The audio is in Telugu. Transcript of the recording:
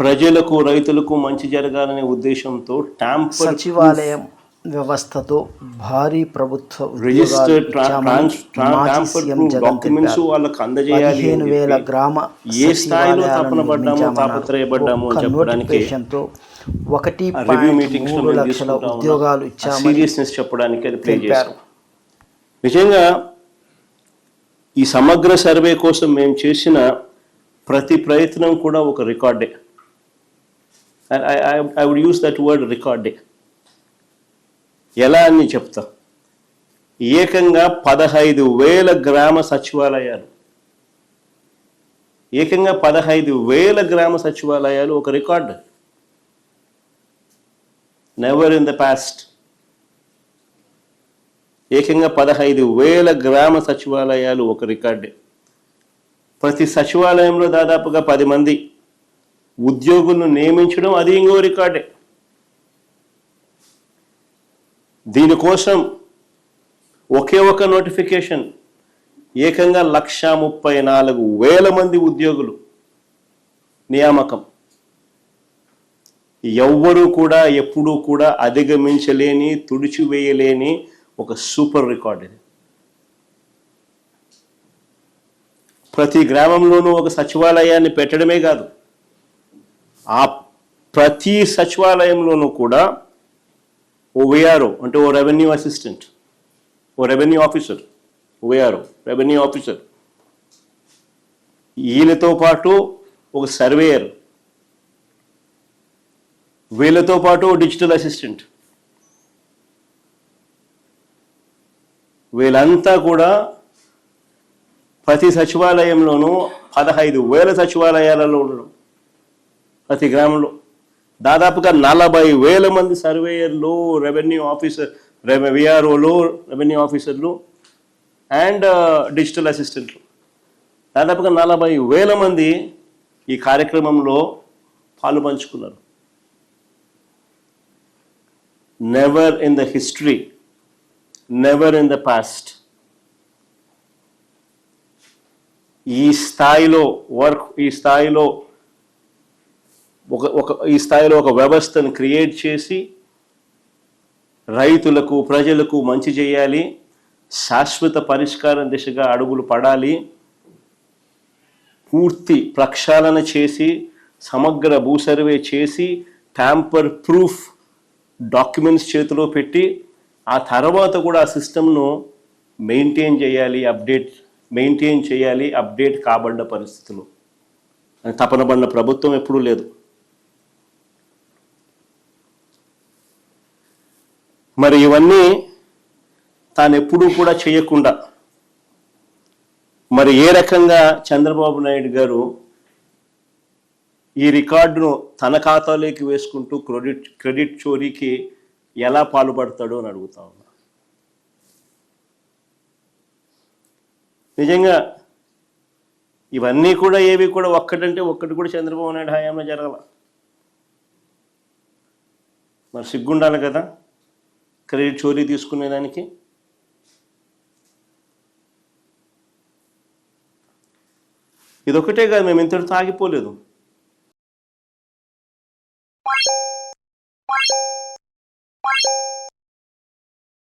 ప్రజలకు రైతులకు మంచి జరగాలనే ఉద్దేశంతో ట్యాంపర్ సచివాలయం వ్యవస్థతో భారీ ప్రభుత్వ డాక్యుమెంట్స్. వాళ్ళకి అందజేయాలి వేల గ్రామ ఏ స్థాయిలో తపన పడ్డామో. తాపత్రయపడ్డామో చెప్పడానికి ఒకటి రివ్యూ మీటింగ్స్ లక్షల ఉద్యోగాలు సీరియస్నెస్ చెప్పడానికి అది ప్లే నిజంగా ఈ సమగ్ర సర్వే కోసం మేము చేసిన ప్రతి ప్రయత్నం కూడా ఒక రికార్డే I would use that word recording ఎలా అని చెప్తా. ఏకంగా పదహైదు వేల గ్రామ సచివాలయాలు. ఏకంగా పదహైదు వేల గ్రామ సచివాలయాలు ఒక record. Never in the past ఏకంగా పదహైదు వేల గ్రామ సచివాలయాలు ఒక రికార్డే. ప్రతి సచివాలయంలో దాదాపుగా పది మంది. ఉద్యోగులను నియమించడం అది ఇంకో రికార్డే. దీనికోసం ఒకే ఒక నోటిఫికేషన్ ఏకంగా లక్ష ముప్పై నాలుగు వేల మంది ఉద్యోగులు నియామకం. ఎవ్వరూ కూడా ఎప్పుడూ కూడా అధిగమించలేని తుడిచివేయలేని ఒక సూపర్ రికార్డ్ ఇది. ప్రతి గ్రామంలోనూ ఒక సచివాలయాన్ని పెట్టడమే కాదు ఆ ప్రతి సచివాలయంలోనూ కూడా ఓ వేఆర్ఓ అంటే ఓ రెవెన్యూ అసిస్టెంట్ ఓ revenue officer VRO revenue officer వీళ్ళతో పాటు ఒక సర్వేయర్ వీళ్ళతో పాటు డిజిటల్ అసిస్టెంట్ వీళ్ళంతా కూడా ప్రతి సచివాలయంలోనూ పదహైదు వేల సచివాలయాలలో ఉండడం. ప్రతి గ్రామంలో. దాదాపుగా నలభై వేల మంది సర్వేయర్లు రెవెన్యూ ఆఫీసర్ విఆర్ఓలు రెవెన్యూ ఆఫీసర్లు అండ్ డిజిటల్ అసిస్టెంట్లు. దాదాపుగా నలభై వేల మంది ఈ కార్యక్రమంలో పాలు పంచుకున్నారు. Never in the history never in the past ఈ స్థాయిలో వర్క్ ఈ స్థాయిలో ఒక ఒక ఈ స్థాయిలో ఒక వ్యవస్థను క్రియేట్ చేసి రైతులకు ప్రజలకు మంచి చేయాలి శాశ్వత పరిష్కారం దిశగా అడుగులు పడాలి పూర్తి ప్రక్షాళన చేసి సమగ్ర భూ సర్వే చేసి ట్యాంపర్ ప్రూఫ్ డాక్యుమెంట్స్ చేతిలో పెట్టి ఆ తర్వాత కూడా ఆ సిస్టమ్ను మెయింటైన్ చేయాలి అప్డేట్ మెయింటైన్ చేయాలి అప్డేట్ కాబడ్డ పరిస్థితులు. అని ప్రభుత్వం ఎప్పుడూ లేదు. మరి ఇవన్నీ తాను ఎప్పుడూ కూడా చేయకుండా మరి ఏ రకంగా చంద్రబాబు నాయుడు గారు ఈ రికార్డును తన ఖాతాలోకి వేసుకుంటూ క్రెడిట్ క్రెడిట్ చోరీకి ఎలా పాల్పడతాడో అని అడుగుతా ఉన్నా. నిజంగా ఇవన్నీ కూడా ఏవి కూడా ఒక్కటంటే ఒక్కటి కూడా చంద్రబాబు నాయుడు హయాంలో జరగల. మరి సిగ్గుండాలి కదా? క్రెడిట్ చోరీ తీసుకునేదానికి? ఇదొకటే కాదు మేము ఇంతటితో ఆగిపోలేదు.